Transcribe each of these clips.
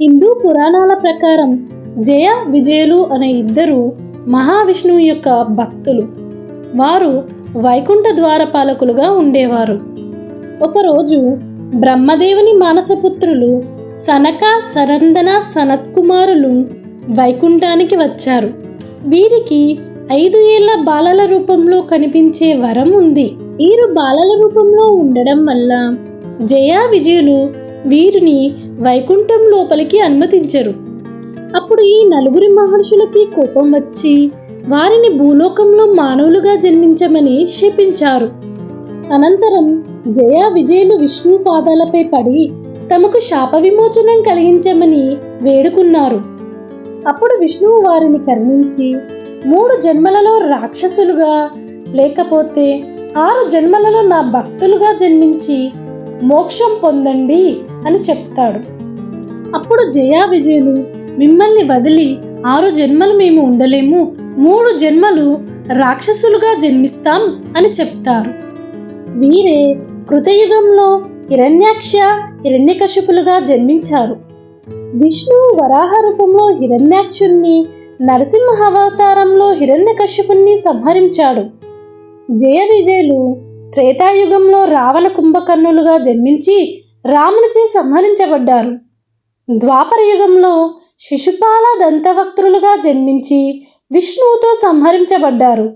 హిందూ పురాణాల ప్రకారం జయ విజయులు అనే ఇద్దరు మహావిష్ణువు యొక్క భక్తులు. వారు వైకుంఠ ద్వారపాలకులుగా ఉండేవారు. ఒకరోజు బ్రహ్మదేవుని మానసపుత్రులు సనక సరందన సనత్కుమారులు వైకుంఠానికి వచ్చారు. వీరికి ఐదు ఏళ్ళ బాలల రూపంలో కనిపించే వరం ఉంది. వీరు బాలల రూపంలో ఉండడం వల్ల జయా విజయులు వీరిని వైకుంఠం లోపలికి అనుమతించరు. అప్పుడు ఈ నలుగురి మహర్షులకి కోపం వచ్చి వారిని భూలోకంలో మానవులుగా జన్మించమని శపించారు. అనంతరం జయ విజయులు విష్ణు పాదాలపై పడి తమకు శాప విమోచనం కలిగించమని వేడుకున్నారు. అప్పుడు విష్ణువు వారిని కరుణించి మూడు జన్మలలో రాక్షసులుగా లేకపోతే ఆరు జన్మలలో నా భక్తులుగా జన్మించి మోక్షం పొందండి అని చెప్తాడు. అప్పుడు జయా విజయులు మిమ్మల్ని వదిలి ఆరు జన్మలు మేము ఉండలేము మూడు జన్మలు రాక్షసులుగా జన్మిస్తాం అని చెప్తారు. వీరే కృతయుగంలో హిరణ్యాక్ష హిరణ్యకశిపులుగా జన్మించారు. విష్ణువు వరాహ రూపంలో హిరణ్యాక్షుణ్ణి నరసింహ అవతారంలో హిరణ్యకశ్యపుణ్ణి సంహరించాడు. జయ విజయులు త్రేతాయుగంలో రావణ కుంభకర్ణులుగా జన్మించి రామునిచే సంహరించబడ్డారు. ద్వాపరయుగంలో శిశుపాల దంతవక్త్రులుగా జన్మించి విష్ణువుతో సంహరించబడ్డారు.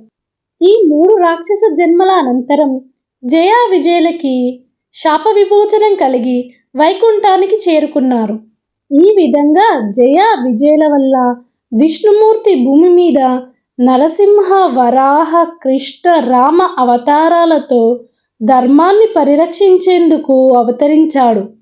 ఈ మూడు రాక్షస జన్మల అనంతరం జయా విజయలకి శాప విమోచనం కలిగి వైకుంఠానికి చేరుకున్నారు. ఈ విధంగా జయ విజయల వల్ల విష్ణుమూర్తి భూమి మీద నరసింహ వరాహ కృష్ణ రామ అవతారాలతో ధర్మాన్ని పరిరక్షించేందుకు అవతరించాడు.